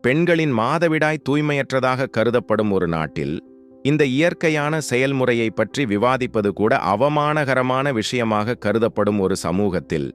பெண்களின் மாதவிடாய் தூய்மையற்றதாக கருதப்படும் ஒரு நாட்டில் இந்த இயற்கையான செயல்முறையை பற்றி விவாதிப்பது கூட அவமானகரமான விஷயமாக கருதப்படும் ஒரு சமூகத்தில்.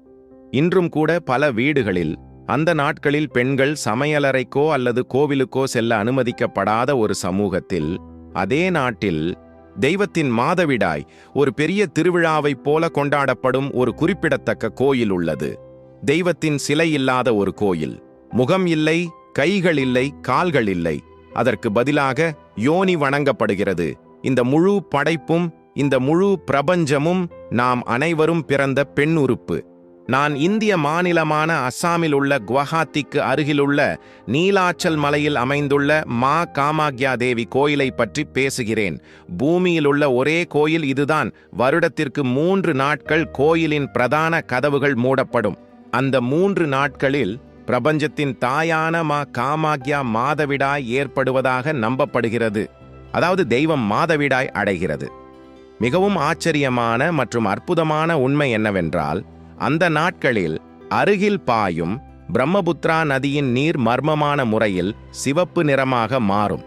இன்றும் கூட பல வீடுகளில் அந்த நாட்களில் பெண்கள் சமையலறைக்கோ அல்லது கோவிலுக்கோ செல்ல அனுமதிக்கப்படாத ஒரு சமூகத்தில் அதே நாட்டில் தெய்வத்தின் மாதவிடாய் ஒரு பெரிய திருவிழாவைப் போல கொண்டாடப்படும் ஒரு குறிப்பிடத்தக்க கோயில் உள்ளது. தெய்வத்தின் சிலை இல்லாத ஒரு கோயில். முகம் இல்லை கைகள் இல்லை கால்கள் இல்லை அதற்கு பதிலாக யோனி வணங்கப்படுகிறது. இந்த முழு படைப்பும் இந்த முழு பிரபஞ்சமும் நாம் அனைவரும் பிறந்த பெண் உறுப்பு. நான் இந்திய மாநிலமான அஸ்ஸாமில் உள்ள குவஹாத்திக்கு அருகிலுள்ள நீலாச்சல் மலையில் அமைந்துள்ள மா காமாக்யா தேவி கோயிலை பற்றி பேசுகிறேன். பூமியில் உள்ள ஒரே கோயில் இதுதான். வருடத்திற்கு மூன்று நாட்கள் கோயிலின் பிரதான கதவுகள் மூடப்படும். அந்த மூன்று நாட்களில் பிரபஞ்சத்தின் தாயான மா காமாக்யா மாதவிடாய் ஏற்படுவதாக நம்பப்படுகிறது. அதாவது தெய்வம் மாதவிடாய் அடைகிறது. மிகவும் ஆச்சரியமான மற்றும் அற்புதமான உண்மை என்னவென்றால் அந்த நாட்களில் அருகில் பாயும் பிரம்மபுத்ரா நதியின் நீர் மர்மமான முறையில் சிவப்பு நிறமாக மாறும்.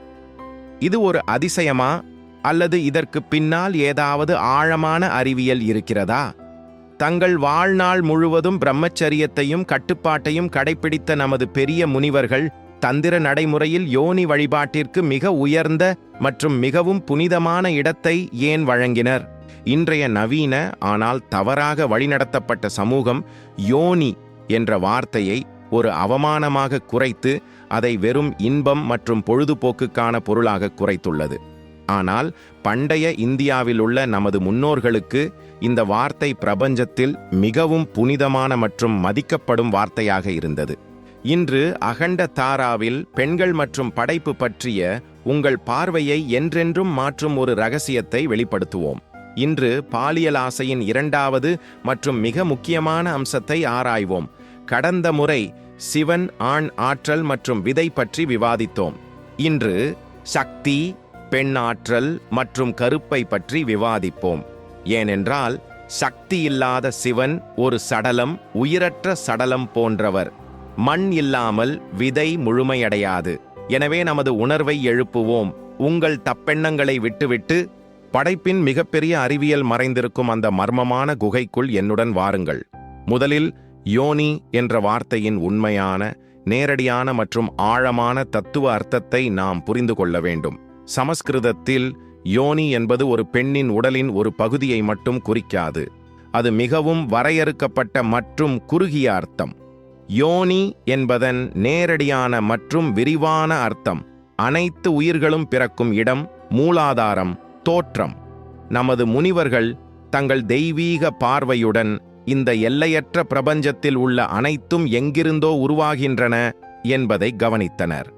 இது ஒரு அதிசயமா? அல்லது இதற்கு பின்னால் ஏதாவது ஆழமான அறிவியல் இருக்கிறதா? தங்கள் வாழ்நாள் முழுவதும் பிரம்மச்சரியத்தையும் கட்டுப்பாட்டையும் கடைப்பிடித்த நமது பெரிய முனிவர்கள் தந்திர நடைமுறையில் யோனி வழிபாட்டிற்கு மிக உயர்ந்த மற்றும் மிகவும் புனிதமான இடத்தை ஏன் வழங்கினர்? இன்றைய நவீன ஆனால் தவறாக வழிநடத்தப்பட்ட சமூகம் யோனி என்ற வார்த்தையை ஒரு அவமானமாக குறைத்து அதை வெறும் இன்பம் மற்றும் பொழுதுபோக்குக்கான பொருளாக குறைத்துள்ளது. ஆனால் பண்டைய இந்தியாவில் உள்ள நமது முன்னோர்களுக்கு இந்த வார்த்தை பிரபஞ்சத்தில் மிகவும் புனிதமான மற்றும் மதிக்கப்படும் வார்த்தையாக இருந்தது. இன்று அகண்ட தாராவில் பெண்கள் மற்றும் படைப்பு பற்றிய உங்கள் பார்வையை என்றென்றும் மாற்றும் ஒரு ரகசியத்தை வெளிப்படுத்துவோம். இன்று பாலியல் ஆசையின் இரண்டாவது மற்றும் மிக முக்கியமான அம்சத்தை ஆராய்வோம். கடந்த முறை சிவன் ஆண் ஆற்றல் மற்றும் விதை பற்றி விவாதித்தோம். இன்று சக்தி பெண் ஆற்றல் மற்றும் கருப்பை பற்றி விவாதிப்போம். ஏனென்றால் சக்தி இல்லாத சிவன் ஒரு சடலம் உயிரற்ற சடலம் போன்றவர். மண் இல்லாமல் விதை முழுமையடையாது. எனவே நமது உணர்வை எழுப்புவோம். உங்கள் தப்பெண்ணங்களை விட்டுவிட்டு படைப்பின் மிகப்பெரிய அறிவியல் மறைந்திருக்கும் அந்த மர்மமான குகைக்குள் என்னுடன் வாருங்கள். முதலில் யோனி என்ற வார்த்தையின் உண்மையான நேரடியான மற்றும் ஆழமான தத்துவ அர்த்தத்தை நாம் புரிந்து கொள்ள வேண்டும். சமஸ்கிருதத்தில் யோனி என்பது ஒரு பெண்ணின் உடலின் ஒரு பகுதியை மட்டும் குறிக்காது. அது மிகவும் வரையறுக்கப்பட்ட மற்றும் குறுகிய அர்த்தம். யோனி என்பதன் நேரடியான மற்றும் விரிவான அர்த்தம். அனைத்து உயிர்களும் பிறக்கும் இடம் மூலாதாரம் தோற்றம். நமது முனிவர்கள் தங்கள் தெய்வீக பார்வையுடன் இந்த எல்லையற்ற பிரபஞ்சத்தில் உள்ள அனைத்தும் எங்கிருந்தோ உருவாகின்றன என்பதை கவனித்தனர்.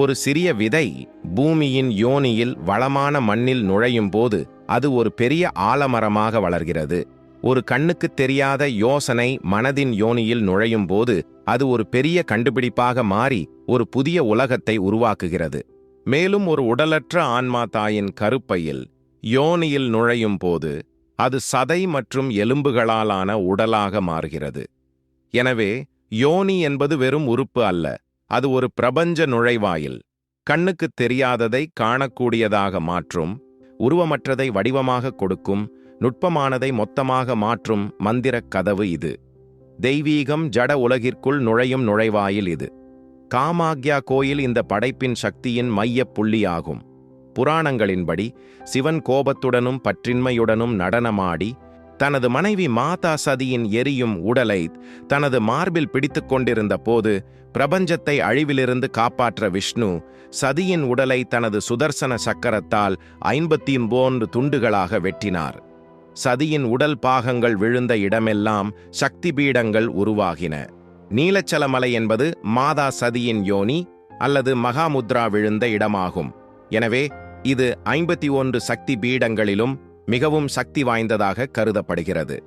ஒரு சிறிய விதை பூமியின் யோனியில் வளமான மண்ணில் நுழையும் போது அது ஒரு பெரிய ஆலமரமாக வளர்கிறது. ஒரு கண்ணுக்கு தெரியாத யோசனை மனதின் யோனியில் நுழையும் போது அது ஒரு பெரிய கண்டுபிடிப்பாக மாறி ஒரு புதிய உலகத்தை உருவாக்குகிறது. மேலும் ஒரு உடலற்ற ஆன்மா தாயின் கருப்பையில் யோனியில் நுழையும் போது அது சதை மற்றும் எலும்புகளாலான உடலாக மாறுகிறது. எனவே யோனி என்பது வெறும் உறுப்பு அல்ல அது ஒரு பிரபஞ்ச நுழைவாயில். கண்ணுக்கு தெரியாததை காணக்கூடியதாக மாற்றும் உருவமற்றதை வடிவமாக கொடுக்கும் நுட்பமானதை மொத்தமாக மாற்றும் மந்திரக் கதவு இது. தெய்வீகம் ஜட உலகிற்குள் நுழையும் நுழைவாயில் இது. காமாக்யா கோயில் இந்த படைப்பின் சக்தியின் மையப் புள்ளியாகும். புராணங்களின்படி சிவன் கோபத்துடனும் பற்றின்மையுடனும் நடனமாடி தனது மனைவி மாதா சதியின் எரியும் உடலை தனது மார்பில் பிடித்துக் கொண்டிருந்த போது பிரபஞ்சத்தை அழிவிலிருந்து காப்பாற்ற விஷ்ணு சதியின் உடலை தனது சுதர்சன சக்கரத்தால் ஐம்பத்தி ஒன்று துண்டுகளாக வெட்டினார். சதியின் உடல் பாகங்கள் விழுந்த இடமெல்லாம் சக்தி பீடங்கள் உருவாகின. நீலச்சலமலை என்பது மாதா சதியின் யோனி அல்லது மகாமுத்ரா விழுந்த இடமாகும். எனவே இது ஐம்பத்தி ஒன்று சக்தி பீடங்களிலும் மிகவும் சக்தி வாய்ந்ததாக கருதப்படுகிறது.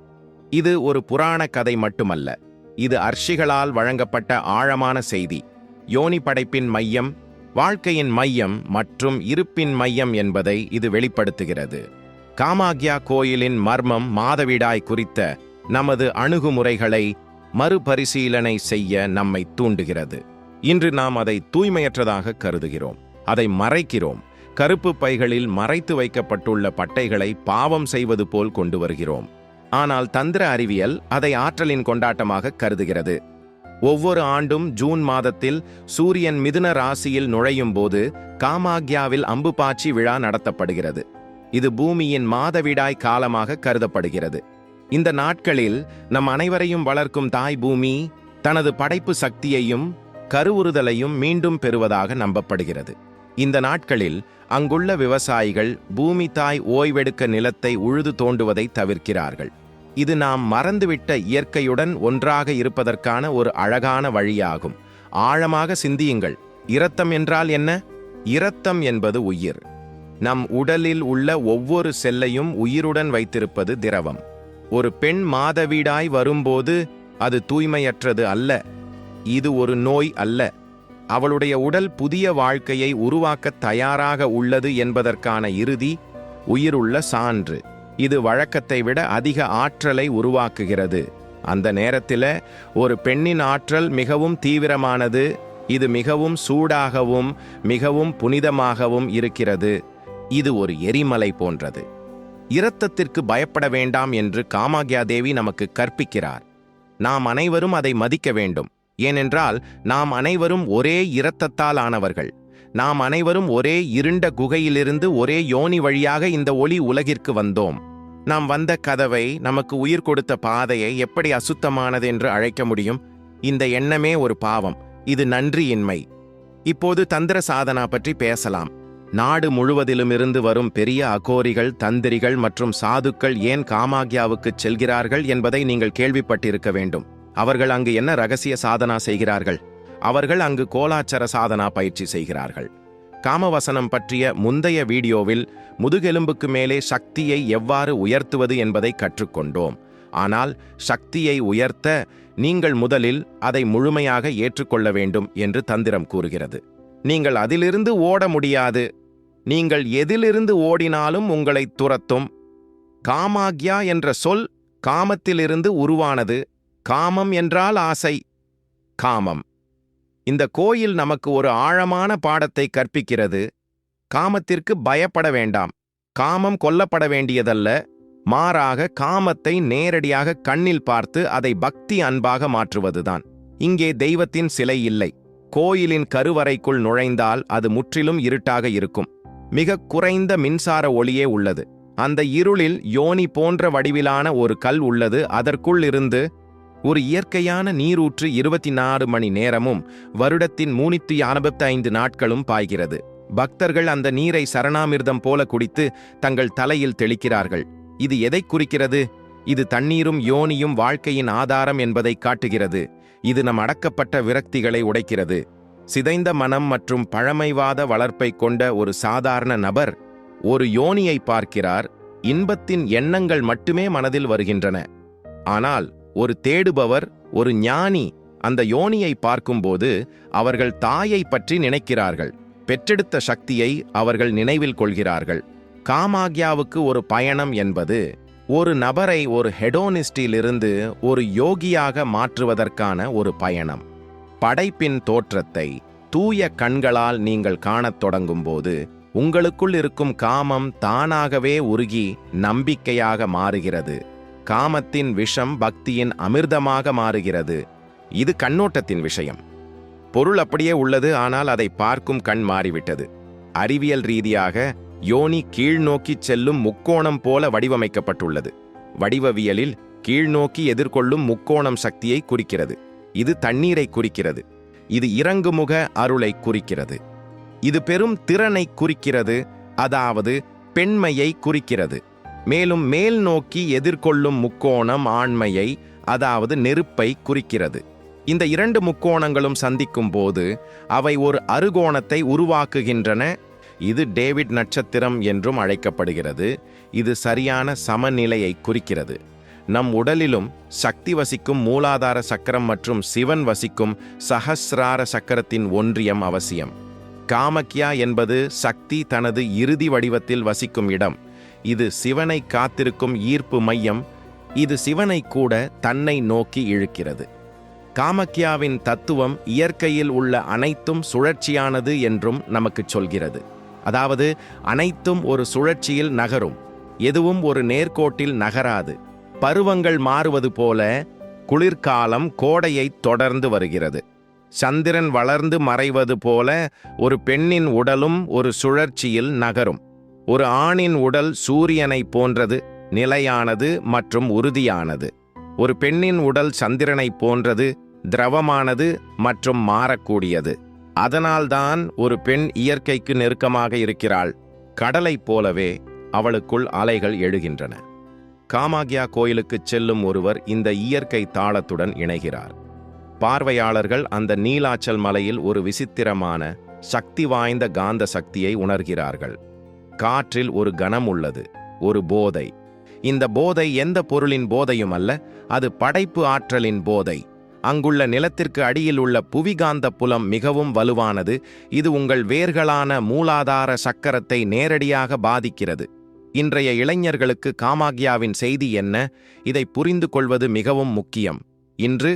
இது ஒரு புராண கதை மட்டுமல்ல. இது அர்ஷிகளால் வழங்கப்பட்ட ஆழமான செய்தி. யோனி படைப்பின் மையம் வாழ்க்கையின் மையம் மற்றும் இருப்பின் மையம் என்பதை இது வெளிப்படுத்துகிறது. காமாக்யா கோயிலின் மர்மம் மாதவிடாய் குறித்த நமது அணுகுமுறைகளை மறுபரிசீலனை செய்ய நம்மை தூண்டுகிறது. இன்று நாம் அதை தூய்மையற்றதாக கருதுகிறோம். அதை மறைக்கிறோம். கருப்பு பைகளில் மறைத்து வைக்கப்பட்டுள்ள பட்டைகளை பாவம் செய்வது போல் கொண்டு வருகிறோம். ஆனால் தந்திர அறிவியல் அதை ஆற்றலின் கொண்டாட்டமாக கருதுகிறது. ஒவ்வொரு ஆண்டும் ஜூன் மாதத்தில் சூரியன் மிதுன ராசியில் நுழையும் போது காமாக்யாவில் அம்புபாச்சி விழா நடத்தப்படுகிறது. இது பூமியின் மாதவிடாய் காலமாக கருதப்படுகிறது. இந்த நாட்களில் நம் அனைவரையும் வளர்க்கும் தாய் பூமி தனது படைப்பு சக்தியையும் கருவுறுதலையும் மீண்டும் பெறுவதாக நம்பப்படுகிறது. இந்த நாட்களில் அங்குள்ள விவசாயிகள் பூமி தாய் ஓய்வெடுக்க நிலத்தை உழுது தோண்டுவதை தவிர்க்கிறார்கள். இது நாம் மறந்துவிட்ட இயற்கையுடன் ஒன்றாக இருப்பதற்கான ஒரு அழகான வழியாகும். ஆழமாக சிந்தியுங்கள். இரத்தம் என்றால் என்ன? இரத்தம் என்பது உயிர். நம் உடலில் உள்ள ஒவ்வொரு செல்லையும் உயிருடன் வைத்திருப்பது திரவம். ஒரு பெண் மாதவீடாய் வரும்போது அது தூய்மையற்றது அல்ல. இது ஒரு நோய் அல்ல. அவளுடைய உடல் புதிய வாழ்க்கையை உருவாக்க தயாராக உள்ளது என்பதற்கான இறுதி உயிருள்ள சான்று. இது வழக்கத்தை விட அதிக ஆற்றலை உருவாக்குகிறது. அந்த நேரத்தில் ஒரு பெண்ணின் ஆற்றல் மிகவும் தீவிரமானது இது மிகவும் சூடாகவும் மிகவும் புனிதமாகவும் இருக்கிறது. இது ஒரு எரிமலை போன்றது. இரத்தத்திற்கு பயப்பட வேண்டாம் என்று காமாக்யா தேவி நமக்கு கற்பிக்கிறார். நாம் அனைவரும் அதை மதிக்க வேண்டும். ஏனென்றால் நாம் அனைவரும் ஒரே இரத்தத்தால் ஆனவர்கள் நாம் அனைவரும் ஒரே இருண்ட குகையிலிருந்து ஒரே யோனி வழியாக இந்த ஒளி உலகிற்கு வந்தோம். நாம் வந்த கதவை நமக்கு உயிர் கொடுத்த பாதையை எப்படி அசுத்தமானது என்று அழைக்க முடியும்? இந்த எண்ணமே ஒரு பாவம். இது நன்றியின்மை. இப்போது தந்திர சாதனா பற்றி பேசலாம். நாடு முழுவதிலுமிருந்து வரும் பெரிய அகோரிகள் தந்திரிகள் மற்றும் சாதுக்கள் ஏன் காமாக்யாவுக்குச் செல்கிறார்கள் என்பதை நீங்கள் கேள்விப்பட்டிருக்க வேண்டும். அவர்கள் அங்கு என்ன ரகசிய சாதனா செய்கிறார்கள்? அவர்கள் அங்கு கோலாச்சர சாதனா பயிற்சி செய்கிறார்கள். காமவசனம் பற்றிய முந்தைய வீடியோவில் முதுகெலும்புக்கு மேலே சக்தியை எவ்வாறு உயர்த்துவது என்பதை கற்றுக்கொண்டோம். ஆனால் சக்தியை உயர்த்த நீங்கள் முதலில் அதை முழுமையாக ஏற்றுக்கொள்ள வேண்டும் என்று தந்திரம் கூறுகிறது. நீங்கள் அதிலிருந்து ஓட முடியாது. நீங்கள் எதிலிருந்து ஓடினாலும் உங்களை துரத்தும். காமாக்யா என்ற சொல் காமத்திலிருந்து உருவானது. காமம் என்றால் ஆசை. காமம். இந்த கோயில் நமக்கு ஒரு ஆழமான பாடத்தை கற்பிக்கிறது. காமத்திற்கு பயப்பட வேண்டாம். காமம் கொல்லப்பட வேண்டியதல்ல. மாறாக காமத்தை நேரடியாக கண்ணில் பார்த்து அதை பக்தி அன்பாக மாற்றுவதுதான். இங்கே தெய்வத்தின் சிலை இல்லை. கோயிலின் கருவறைக்குள் நுழைந்தால் அது முற்றிலும் இருட்டாக இருக்கும். மிக குறைந்த மின்சார ஒளியே உள்ளது. அந்த இருளில் யோனி போன்ற வடிவிலான ஒரு கல் உள்ளது. அதற்குள் இருந்து ஒரு இயற்கையான நீரூற்று இருபத்தி நாலு மணி நேரமும் வருடத்தின் மூணித்தி அறுபத்தி ஐந்து நாட்களும் பாய்கிறது. பக்தர்கள் அந்த நீரை சரணாமிர்தம் போல குடித்து தங்கள் தலையில் தெளிக்கிறார்கள். இது எதை குறிக்கிறது? இது தண்ணீரும் யோனியும் வாழ்க்கையின் ஆதாரம் என்பதை காட்டுகிறது. இது நம் அடக்கப்பட்ட விரக்திகளை உடைக்கிறது. சிதைந்த மனம் மற்றும் பழமைவாத வளர்ப்பை கொண்ட ஒரு சாதாரண நபர் ஒரு யோனியை பார்க்கிறார். இன்பத்தின் எண்ணங்கள் மட்டுமே மனதில் வருகின்றன. ஆனால் ஒரு தேடுபவர் ஒரு ஞானி அந்த யோனியை பார்க்கும்போது அவர்கள் தாயை பற்றி நினைக்கிறார்கள். பெற்றெடுத்த சக்தியை அவர்கள் நினைவில் கொள்கிறார்கள். காமாக்யாவுக்கு ஒரு பயணம் என்பது ஒரு நபரை ஒரு ஹெடோனிஸ்டிலிருந்து ஒரு யோகியாக மாற்றுவதற்கான ஒரு பயணம். படைப்பின் தோற்றத்தை தூய கண்களால் நீங்கள் காணத் தொடங்கும்போது உங்களுக்குள் இருக்கும் காமம் தானாகவே உருகி நம்பிக்கையாக மாறுகிறது. காமத்தின் விஷம் பக்தியின் அமிர்தமாக மாறுகிறது. இது கண்ணோட்டத்தின் விஷயம். பொருள் அப்படியே உள்ளது ஆனால் அதை பார்க்கும் கண் மாறிவிட்டது. அறிவியல் ரீதியாக யோனி கீழ்நோக்கிச் செல்லும் முக்கோணம் போல வடிவமைக்கப்பட்டுள்ளது. வடிவவியலில் கீழ்நோக்கி எதிர்கொள்ளும் முக்கோணம் சக்தியை குறிக்கிறது. இது தண்ணீரை குறிக்கிறது. இது இறங்குமுக அருளை குறிக்கிறது. இது பெரும் திறனை குறிக்கிறது அதாவது பெண்மையை குறிக்கிறது. மேலும் மேல் நோக்கி எதிர்கொள்ளும் முக்கோணம் ஆண்மையை அதாவது நெருப்பை குறிக்கிறது. இந்த இரண்டு முக்கோணங்களும் சந்திக்கும் போது அவை ஒரு அருகோணத்தை உருவாக்குகின்றன. இது டேவிட் நட்சத்திரம் என்றும் அழைக்கப்படுகிறது. இது சரியான சமநிலையை குறிக்கிறது. நம் உடலிலும் சக்தி வசிக்கும் மூலாதார சக்கரம் மற்றும் சிவன் வசிக்கும் சஹஸ்ரார சக்கரத்தின் ஒன்றியம் அவசியம். காமக்யா என்பது சக்தி தனது இறுதி வடிவத்தில் வசிக்கும் இடம். இது சிவனை காத்திருக்கும் ஈர்ப்பு மையம். இது சிவனை கூட தன்னை நோக்கி இழுக்கிறது. காமக்யாவின் தத்துவம் இயற்கையில் உள்ள அனைத்தும் சுழற்சியானது என்றும் நமக்கு சொல்கிறது. அதாவது அனைத்தும் ஒரு சுழற்சியில் நகரும். எதுவும் ஒரு நேர்கோட்டில் நகராது. பருவங்கள் மாறுவது போல குளிர்காலம் கோடையை தொடர்ந்து வருகிறது. சந்திரன் வளர்ந்து மறைவது போல ஒரு பெண்ணின் உடலும் ஒரு சுழற்சியில் நகரும். ஒரு ஆணின் உடல் சூரியனை போன்றது நிலையானது மற்றும் உறுதியானது. ஒரு பெண்ணின் உடல் சந்திரனை போன்றது திரவமானது மற்றும் மாறக்கூடியது. அதனால்தான் ஒரு பெண் இயற்கைக்கு நெருக்கமாக இருக்கிறாள். கடலைப் போலவே அவளுக்குள் அலைகள் எழுகின்றன. காமாக்யா கோயிலுக்குச் செல்லும் ஒருவர் இந்த இயற்கை தாளத்துடன் இணைகிறார். பார்வையாளர்கள் அந்த நீலாச்சல் மலையில் ஒரு விசித்திரமான சக்தி வாய்ந்த காந்த சக்தியை உணர்கிறார்கள். காற்றில் ஒரு கணம் உள்ளது ஒரு போதை. இந்த போதை எந்த பொருளின் போதையும் அல்ல அது படைப்பு ஆற்றலின் போதை. அங்குள்ள நிலத்திற்கு அடியில் உள்ள புவிகாந்த புலம் மிகவும் வலுவானது இது உங்கள் வேர்களான மூலாதார சக்கரத்தை நேரடியாக பாதிக்கிறது. இன்றைய இளைஞர்களுக்கு காமாக்யாவின் செய்தி என்ன இதை புரிந்து கொள்வது மிகவும் முக்கியம். இன்று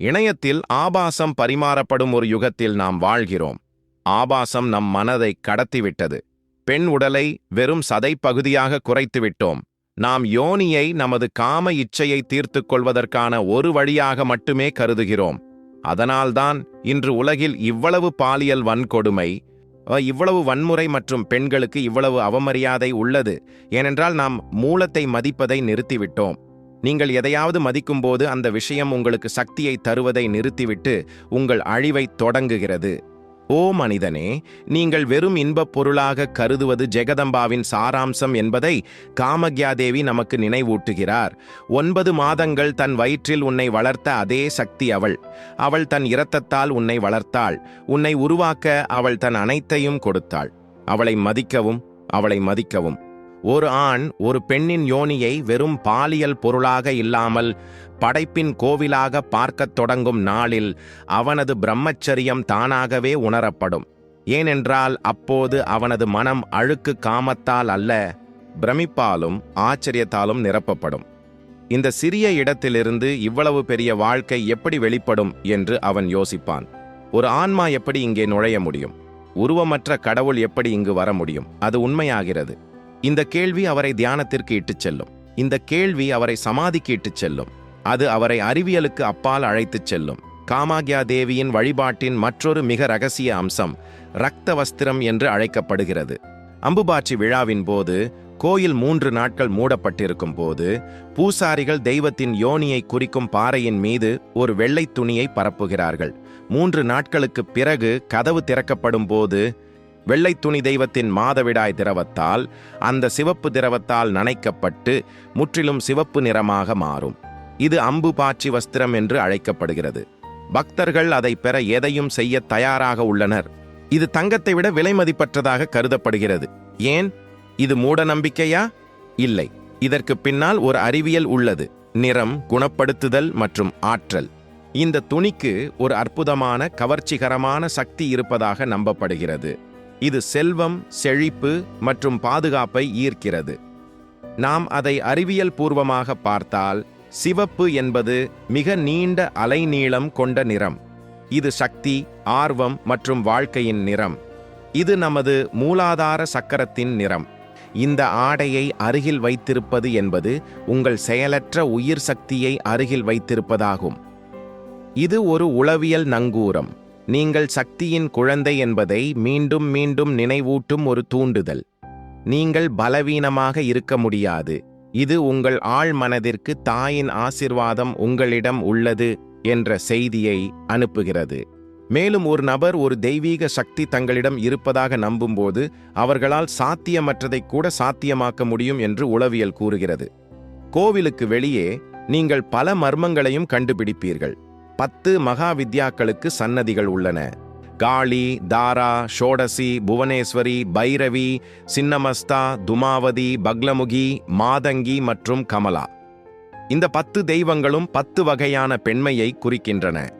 இணையத்தில் ஆபாசம் பரிமாறப்படும் ஒரு யுகத்தில் நாம் வாழ்கிறோம். ஆபாசம் நம் மனதை கடத்திவிட்டது. பெண் உடலை வெறும் சதைப்பகுதியாக குறைத்துவிட்டோம். நாம் யோனியை நமது காம இச்சையை தீர்த்துக் கொள்வதற்கான ஒரு வழியாக மட்டுமே கருதுகிறோம். அதனால்தான் இன்று உலகில் இவ்வளவு பாலியல் வன்கொடுமை இவ்வளவு வன்முறை மற்றும் பெண்களுக்கு இவ்வளவு அவமரியாதை உள்ளது. ஏனென்றால் நாம் மூலத்தை மதிப்பதை நிறுத்திவிட்டோம். நீங்கள் எதையாவது மதிக்கும்போது அந்த விஷயம் உங்களுக்கு சக்தியை தருவதை நிறுத்திவிட்டு உங்கள் அழிவை தொடங்குகிறது. ஓ மனிதனே நீங்கள் வெறும் இன்பப் பொருளாக கருதுவது ஜெகதம்பாவின் சாராம்சம் என்பதை காமக்யாதேவி நமக்கு நினைவூட்டுகிறார். ஒன்பது மாதங்கள் தன் வயிற்றில் உன்னை வளர்த்த அதே சக்தி அவள். அவள் தன் இரத்தத்தால் உன்னை வளர்த்தாள். உன்னை உருவாக்க அவள் தன் அனைத்தையும் கொடுத்தாள். அவளை மதிக்கவும் அவளை மதிக்கவும். ஒரு ஆண் ஒரு பெண்ணின் யோனியை வெறும் பாலியல் பொருளாக இல்லாமல் படைப்பின் கோவிலாக பார்க்கத் தொடங்கும் நாளில் அவனது பிரம்மச்சரியம் தானாகவே உணரப்படும். ஏனென்றால் அப்போது அவனது மனம் அழுக்கு காமத்தால் அல்ல பிரமிப்பாலும் ஆச்சரியத்தாலும் நிரப்பப்படும். இந்த சிறிய இடத்திலிருந்து இவ்வளவு பெரிய வாழ்க்கை எப்படி வெளிப்படும் என்று அவன் யோசிப்பான். ஒரு ஆன்மா எப்படி இங்கே நுழைய முடியும்? உருவமற்ற கடவுள் எப்படி இங்கு வர முடியும்? அது உண்மையாகிறது. இந்த கேள்வி அவரை தியானத்திற்கு இட்டுச் செல்லும். இந்த கேள்வி அவரை சமாதிக்கு இட்டுச் செல்லும். அது அவரை அறிவியலுக்கு அப்பால் அழைத்துச் செல்லும். காமாக்யா தேவியின் வழிபாட்டின் மற்றொரு மிக ரகசிய அம்சம் ரக்த வஸ்திரம் என்று அழைக்கப்படுகிறது. அம்புபாச்சி விழாவின் போது கோயில் மூன்று நாட்கள் மூடப்பட்டிருக்கும் போது பூசாரிகள் தெய்வத்தின் யோனியை குறிக்கும் பாறையின் மீது ஒரு வெள்ளை துணியை பரப்புகிறார்கள். மூன்று நாட்களுக்குப் பிறகு கதவு திறக்கப்படும் போது வெள்ளை துணி தெய்வத்தின் மாதவிடாய் திரவத்தால் அந்த சிவப்பு திரவத்தால் நனைக்கப்பட்டு முற்றிலும் சிவப்பு நிறமாக மாறும். இது அம்பு பாச்சி வஸ்திரம் என்று அழைக்கப்படுகிறது. பக்தர்கள் அதை பெற எதையும் செய்ய தயாராக உள்ளனர். இது தங்கத்தை விட விலைமதிப்பற்றதாக கருதப்படுகிறது. ஏன்? இது மூட நம்பிக்கையா? இல்லை. இதற்கு பின்னால் ஒரு அறிவியல் உள்ளது. நிறம் குணப்படுத்துதல் மற்றும் ஆற்றல். இந்த துணிக்கு ஒரு அற்புதமான கவர்ச்சிகரமான சக்தி இருப்பதாக நம்பப்படுகிறது. இது செல்வம் செழிப்பு மற்றும் பாதுகாப்பை ஈர்க்கிறது. நாம் அதை அறிவியல் பூர்வமாக பார்த்தால் சிவப்பு என்பது மிக நீண்ட அலைநீளம் கொண்ட நிறம். இது சக்தி ஆர்வம் மற்றும் வாழ்க்கையின் நிறம். இது நமது மூலாதார சக்கரத்தின் நிறம். இந்த ஆடையை அருகில் வைத்திருப்பது என்பது உங்கள் செயலற்ற உயிர் சக்தியை அருகில் வைத்திருப்பதாகும். இது ஒரு உளவியல் நங்கூரம். நீங்கள் சக்தியின் குழந்தை என்பதை மீண்டும் மீண்டும் நினைவூட்டும் ஒரு தூண்டுதல். நீங்கள் பலவீனமாக இருக்க முடியாது. இது உங்கள் ஆழ் மனதிற்கு தாயின் ஆசிர்வாதம் உங்களிடம் உள்ளது என்ற செய்தியை அனுப்புகிறது. மேலும் ஒரு நபர் ஒரு தெய்வீக சக்தி தங்களிடம் இருப்பதாக நம்பும்போது அவர்களால் சாத்தியமற்றதை கூட சாத்தியமாக்க முடியும் என்று உளவியல் கூறுகிறது. கோவிலுக்கு வெளியே நீங்கள் பல மர்மங்களையும் கண்டுபிடிப்பீர்கள். பத்து மகா வித்யாக்களுக்கு சன்னதிகள் உள்ளன. காளி தாரா ஷோடசி புவனேஸ்வரி பைரவி சின்னமஸ்தா துமாவதி பக்லமுகி மாதங்கி மற்றும் கமலா. இந்த பத்து தெய்வங்களும் பத்து வகையான பெண்மையை குறிக்கின்றன.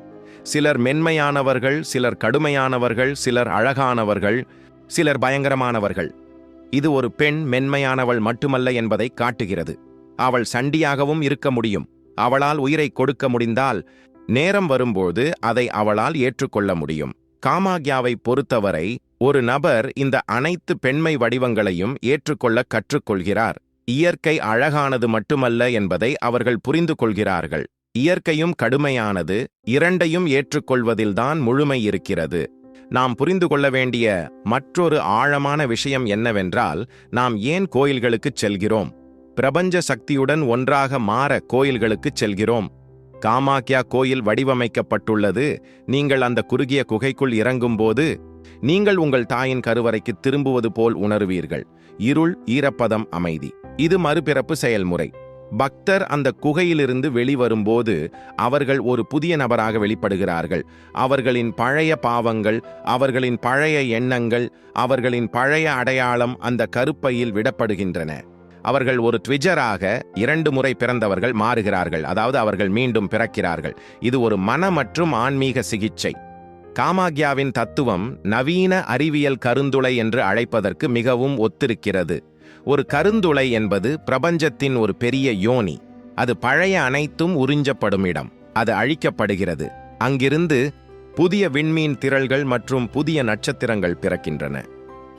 சிலர் மென்மையானவர்கள் சிலர் கடுமையானவர்கள் சிலர் அழகானவர்கள் சிலர் பயங்கரமானவர்கள். இது ஒரு பெண் மென்மையானவள் மட்டுமல்ல என்பதை காட்டுகிறது. அவள் சண்டியாகவும் இருக்க முடியும். அவளால் உயிரை கொடுக்க முடிந்தால் நேரம் வரும்போது அதை அவளால் ஏற்றுக்கொள்ள முடியும். காமாக்யாவை பொறுத்தவரை ஒரு நபர் இந்த அனைத்து பெண்மை வடிவங்களையும் ஏற்றுக்கொள்ள கற்றுக்கொள்கிறார். இயற்கை அழகானது மட்டுமல்ல என்பதை அவர்கள் புரிந்து கொள்கிறார்கள். இயற்கையும் கடுமையானது இரண்டையும் ஏற்றுக்கொள்வதில்தான் முழுமை இருக்கிறது. நாம் புரிந்து கொள்ள வேண்டிய மற்றொரு ஆழமான விஷயம் என்னவென்றால் நாம் ஏன் கோயில்களுக்குச் செல்கிறோம்? பிரபஞ்ச சக்தியுடன் ஒன்றாக மாற கோயில்களுக்குச் செல்கிறோம். காமாக்யா கோயில் வடிவமைக்கப்பட்டுள்ளது. நீங்கள் அந்த குறுகிய குகைக்குள் இறங்கும்போது நீங்கள் உங்கள் தாயின் கருவறைக்கு திரும்புவது போல் உணருவீர்கள். இருள் ஈரப்பதம் அமைதி. இது மறுபிறப்பு செயல்முறை. பக்தர் அந்த குகையிலிருந்து வெளிவரும்போது அவர்கள் ஒரு புதிய நபராக வெளிப்படுகிறார்கள். அவர்களின் பழைய பாவங்கள் அவர்களின் பழைய எண்ணங்கள் அவர்களின் பழைய அடையாளம் அந்த கருப்பையில் விடப்படுகின்றன. அவர்கள் ஒரு ட்விஜராக இரண்டு முறை பிறந்தவர்கள் மாறுகிறார்கள். அதாவது அவர்கள் மீண்டும் பிறக்கிறார்கள். இது ஒரு மன மற்றும் ஆன்மீக சிகிச்சை. காமாக்யாவின் தத்துவம் நவீன அறிவியல் கருந்துளை என்று அழைப்பதற்கு மிகவும் ஒத்திருக்கிறது. ஒரு கருந்துளை என்பது பிரபஞ்சத்தின் ஒரு பெரிய யோனி. அது பழைய அனைத்தும் உறிஞ்சப்படும் இடம். அது அழிக்கப்படுகிறது. அங்கிருந்து புதிய விண்மீன் திரள்கள் மற்றும் புதிய நட்சத்திரங்கள் பிறக்கின்றன.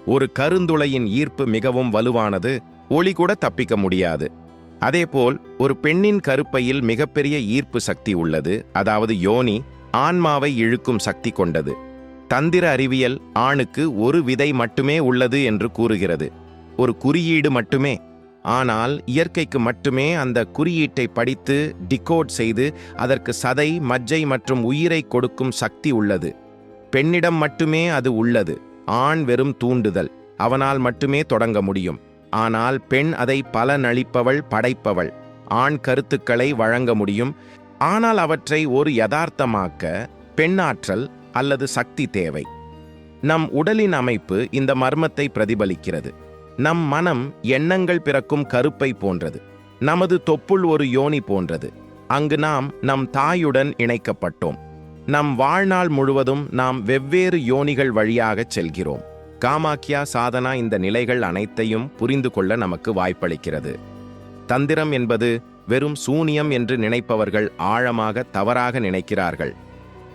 ஒரு கருந்துளையின் ஈர்ப்பு மிகவும் வலுவானது. ஒளி கூட தப்பிக்க முடியாது. அதேபோல் ஒரு பெண்ணின் கருப்பையில் மிகப்பெரிய ஈர்ப்பு சக்தி உள்ளது. அதாவது யோனி ஆன்மாவை இழுக்கும் சக்தி கொண்டது. தந்திர அறிவியல் ஆணுக்கு ஒரு விதை மட்டுமே உள்ளது என்று கூறுகிறது. ஒரு குறியீடு மட்டுமே. ஆனால் இயற்கைக்கு மட்டுமே அந்த குறியீட்டை படித்து டிகோட் செய்து அதற்கு சதை மஜ்ஜை மற்றும் உயிரை கொடுக்கும் சக்தி உள்ளது. பெண்ணிடம் மட்டுமே அது உள்ளது. ஆண் வெறும் தூண்டுதல். அவனால் மட்டுமே தொடங்க முடியும். ஆனால் பெண் அதை பலனளிப்பவள் படைப்பவள். ஆண் கருத்துக்களை வழங்க முடியும். ஆனால் அவற்றை ஒரு யதார்த்தமாக்க பெண்ணாற்றல் அல்லது சக்தி தேவை. நம் உடலின் அமைப்பு இந்த மர்மத்தை பிரதிபலிக்கிறது. நம் மனம் எண்ணங்கள் பிறக்கும் கருப்பை போன்றது. நமது தொப்புள் ஒரு யோனி போன்றது. அங்கு நாம் நம் தாயுடன் இணைக்கப்பட்டோம். நம் வாழ்நாள் முழுவதும் நாம் வெவ்வேறு யோனிகள் வழியாகச் செல்கிறோம். காமாக்கியா சாதனா இந்த நிலைகள் அனைத்தையும் புரிந்து கொள்ள நமக்கு வாய்ப்பளிக்கிறது. தந்திரம் என்பது வெறும் சூனியம் என்று நினைப்பவர்கள் ஆழமாக தவறாக நினைக்கிறார்கள்.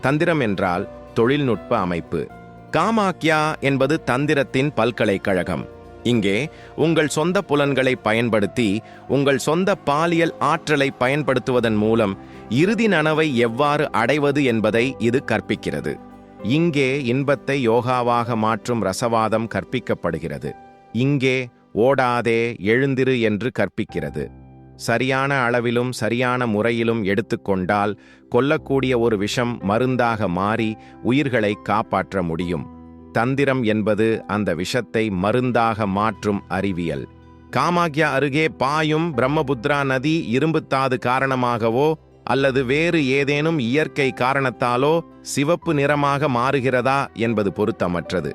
தந்திரம் என்றால் தொழில்நுட்ப அமைப்பு. காமாக்யா என்பது தந்திரத்தின் பல்கலைக்கழகம். இங்கே உங்கள் சொந்த புலன்களை பயன்படுத்தி உங்கள் சொந்த பாலியல் ஆற்றலை பயன்படுத்துவதன் மூலம் இறுதி நனவை எவ்வாறு அடைவது என்பதை இது கற்பிக்கிறது. இங்கே இன்பத்தை யோகாவாக மாற்றும் ரசவாதம் கற்பிக்கப்படுகிறது. இங்கே ஓடாதே எழுந்திரு என்று கற்பிக்கிறது. சரியான அளவிலும் சரியான முறையிலும் எடுத்துக்கொண்டால் கொல்லக்கூடிய ஒரு விஷம் மருந்தாக மாறி உயிர்களை காப்பாற்ற முடியும். தந்திரம் என்பது அந்த விஷத்தை மருந்தாக மாற்றும் அறிவியல். காமாக்யா அருகே பாயும் பிரம்மபுத்ரா நதி இரும்புத்தாது காரணமாகவோ அல்லது வேறு ஏதேனும் இயற்கை காரணத்தாலோ சிவப்பு நிறமாக மாறுகிறதா என்பது பொருத்தமற்றது.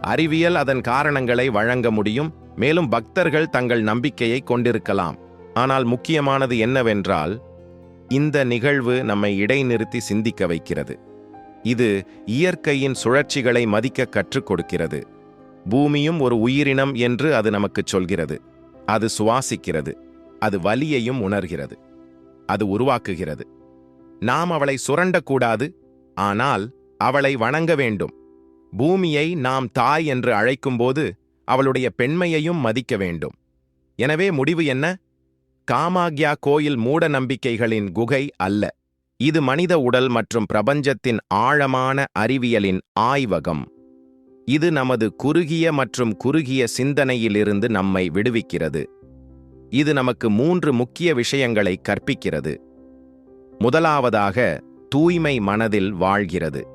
அறிவியல் அதன் காரணங்களை வழங்க முடியும் மேலும் பக்தர்கள் தங்கள் நம்பிக்கையை கொண்டிருக்கலாம். ஆனால் முக்கியமானது என்னவென்றால் இந்த நிகழ்வு நம்மை இடைநிறுத்தி சிந்திக்க வைக்கிறது. இது இயற்கையின் சுழற்சிகளை மதிக்க கற்றுக் கொடுக்கிறது. பூமியும் ஒரு உயிரினம் என்று அது நமக்குச் சொல்கிறது. அது சுவாசிக்கிறது. அது வலியையும் உணர்கிறது. அது உருவாக்குகிறது. நாம் அவளை சுரண்டக்கூடாது ஆனால் அவளை வணங்க வேண்டும். பூமியை நாம் தாய் என்று அழைக்கும்போது அவளுடைய பெண்மையையும் மதிக்க வேண்டும். எனவே முடிவு என்ன? காமாக்யா கோயில் மூட நம்பிக்கைகளின் குகை அல்ல. இது மனித உடல் மற்றும் பிரபஞ்சத்தின் ஆழமான அறிவியலின் ஆய்வகம். இது நமது குறுகிய மற்றும் குறுகிய சிந்தனையிலிருந்து நம்மை விடுவிக்கிறது. இது நமக்கு மூன்று முக்கிய விஷயங்களை கற்பிக்கிறது. முதலாவதாக தூய்மை மனதில் வாழ்கிறது.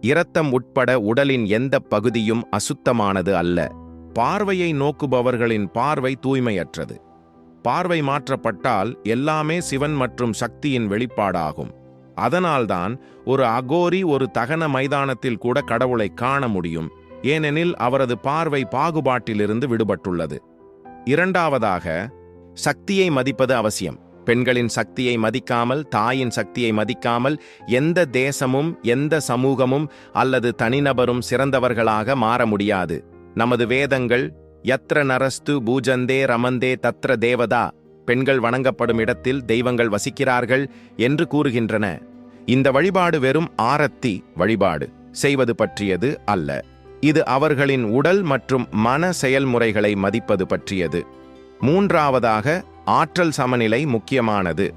இரத்தம் உட்பட உடலின் எந்த பகுதியும் அசுத்தமானது அல்ல. பார்வையை நோக்குபவர்களின் பார்வை தூய்மையற்றது. பார்வை மாற்றப்பட்டால் எல்லாமே சிவன் மற்றும் சக்தியின் வெளிப்பாடாகும். அதனால்தான் ஒரு அகோரி ஒரு தகன மைதானத்தில் கூட கடவுளை காண முடியும். ஏனெனில் அவரது பார்வை பாகுபாட்டிலிருந்து விடுபட்டுள்ளது. இரண்டாவதாக சக்தியை மதிப்பது அவசியம். பெண்களின் சக்தியை மதிக்காமல் தாயின் சக்தியை மதிக்காமல் எந்த தேசமும் எந்த சமூகமும் அல்லது தனிநபரும் சிறந்தவர்களாக மாற முடியாது. நமது வேதங்கள் யத்ர நரஸ்து பூஜந்தே ரமந்தே தத்ர தேவதா பெண்கள் வணங்கப்படும் இடத்தில் தெய்வங்கள் வசிக்கிறார்கள் என்று கூறுகின்றன. இந்த வழிபாடு வெறும் ஆரத்தி வழிபாடு செய்வது பற்றியது அல்ல. இது அவர்களின் உடல் மற்றும் மன செயல்முறைகளை மதிப்பது பற்றியது. மூன்றாவதாக ஆற்றல் சமநிலை முக்கியமானது.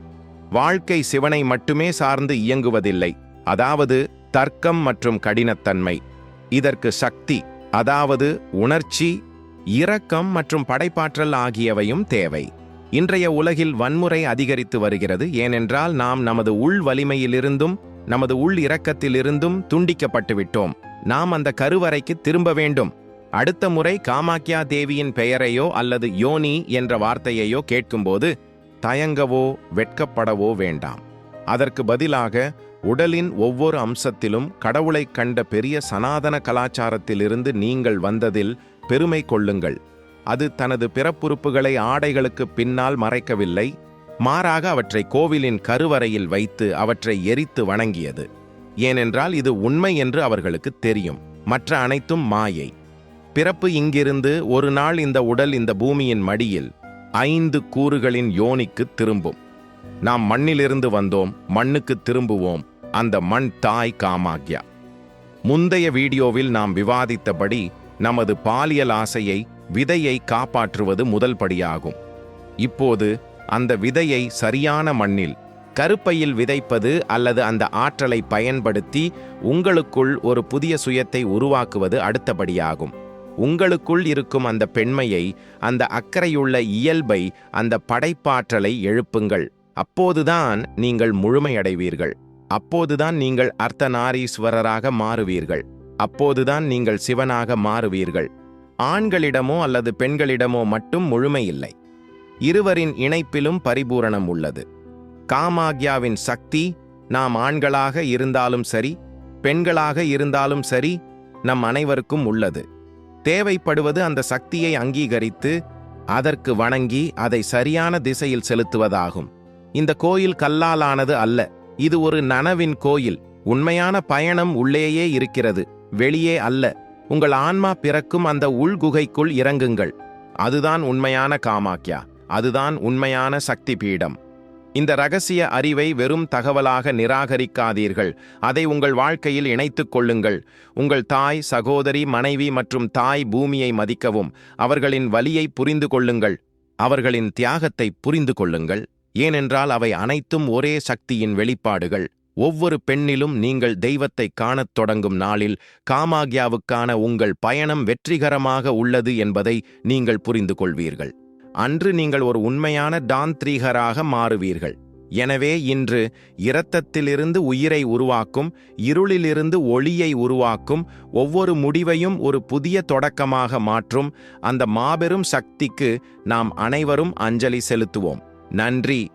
வாழ்க்கை சிவனை மட்டுமே சார்ந்து இயங்குவதில்லை. அதாவது தர்க்கம் மற்றும் கடினத்தன்மை. இதற்கு சக்தி அதாவது உணர்ச்சி இரக்கம் மற்றும் படைப்பாற்றல் ஆகியவையும் தேவை. இன்றைய உலகில் வன்முறை அதிகரித்து வருகிறது. ஏனென்றால் நாம் நமது உள் வலிமையிலிருந்தும் நமது உள் இரக்கத்திலிருந்தும் துண்டிக்கப்பட்டுவிட்டோம். நாம் அந்த கருவறைக்கு திரும்ப வேண்டும். அடுத்த முறை காமாக்கியா தேவியின் பெயரையோ அல்லது யோனி என்ற வார்த்தையையோ கேட்கும்போது தயங்கவோ வெட்கப்படவோ வேண்டாம். அதற்கு பதிலாக உடலின் ஒவ்வொரு அம்சத்திலும் கடவுளைக் கண்ட பெரிய சனாதன கலாச்சாரத்திலிருந்து நீங்கள் வந்ததில் பெருமை கொள்ளுங்கள். அது தனது பிறப்புறுப்புகளை ஆடைகளுக்கு பின்னால் மறைக்கவில்லை. மாறாக அவற்றை கோவிலின் கருவறையில் வைத்து அவற்றை எரித்து வணங்கியது. ஏனென்றால் இது உண்மை என்று அவர்களுக்கு தெரியும். மற்ற அனைத்தும் மாயை. பிறப்பு இங்கிருந்து ஒரு நாள் இந்த உடல் இந்த பூமியின் மடியில் ஐந்து கூறுகளின் யோனிக்கு திரும்பும். நாம் மண்ணிலிருந்து வந்தோம் மண்ணுக்கு திரும்புவோம் அந்த மண் தாய் காமாக்யா. முந்தைய வீடியோவில் நாம் விவாதித்தபடி நமது பாலியல் ஆசையை விதையை காப்பாற்றுவது முதல் படியாகும். இப்போது அந்த விதையை சரியான மண்ணில் கருப்பையில் விதைப்பது அல்லது அந்த ஆற்றலை பயன்படுத்தி உங்களுக்குள் ஒரு புதிய சுயத்தை உருவாக்குவது அடுத்தபடியாகும் உங்களுக்குள் இருக்கும் அந்த பெண்மையை அந்த அக்கறையுள்ள இயல்பை அந்த படைப்பாற்றலை எழுப்புங்கள். அப்போதுதான் நீங்கள் முழுமையடைவீர்கள். அப்போதுதான் நீங்கள் அர்த்தநாரீஸ்வரராக மாறுவீர்கள். அப்போதுதான் நீங்கள் சிவனாக மாறுவீர்கள். ஆண்களிடமோ அல்லது பெண்களிடமோ மட்டும் முழுமையில்லை. இருவரின் இணைப்பிலும் பரிபூரணம் உள்ளது. காமாக்யாவின் சக்தி நாம் ஆண்களாக இருந்தாலும் சரி பெண்களாக இருந்தாலும் சரி நம் அனைவருக்கும் உள்ளது. தேவைப்படுவது அந்த சக்தியை அங்கீகரித்து அதற்கு வணங்கி அதை சரியான திசையில் செலுத்துவதாகும். இந்த கோயில் கல்லாலானது அல்ல. இது ஒரு நனவின் கோயில். உண்மையான பயணம் உள்ளேயே இருக்கிறது. வெளியே அல்ல. உங்கள் ஆன்மா பிறக்கும் அந்த உள்குகைக்குள் இறங்குங்கள். அதுதான் உண்மையான காமாக்கியா. அதுதான் உண்மையான சக்தி பீடம் இந்த ரகசிய அறிவை வெறும் தகவலாக நிராகரிக்காதீர்கள். அதை உங்கள் வாழ்க்கையில் இணைத்துக் கொள்ளுங்கள். உங்கள் தாய் சகோதரி மனைவி மற்றும் தாய் பூமியை மதிக்கவும். அவர்களின் வலியை புரிந்து கொள்ளுங்கள். அவர்களின் தியாகத்தை புரிந்து கொள்ளுங்கள். ஏனென்றால் அவை அனைத்தும் ஒரே சக்தியின் வெளிப்பாடுகள். ஒவ்வொரு பெண்ணிலும் நீங்கள் தெய்வத்தை காணத் தொடங்கும் நாளில் காமாகியாவுக்கான உங்கள் பயணம் வெற்றிகரமாக உள்ளது என்பதை நீங்கள் புரிந்து கொள்வீர்கள். அன்று நீங்கள் ஒரு உண்மையான தாந்திரீகராக மாறுவீர்கள். எனவே இன்று இரத்தத்திலிருந்து உயிரை உருவாக்கும் இருளிலிருந்து ஒளியை உருவாக்கும் ஒவ்வொரு முடிவையும் ஒரு புதிய தொடக்கமாக மாற்றும் அந்த மாபெரும் சக்திக்கு நாம் அனைவரும் அஞ்சலி செலுத்துவோம். நன்றி.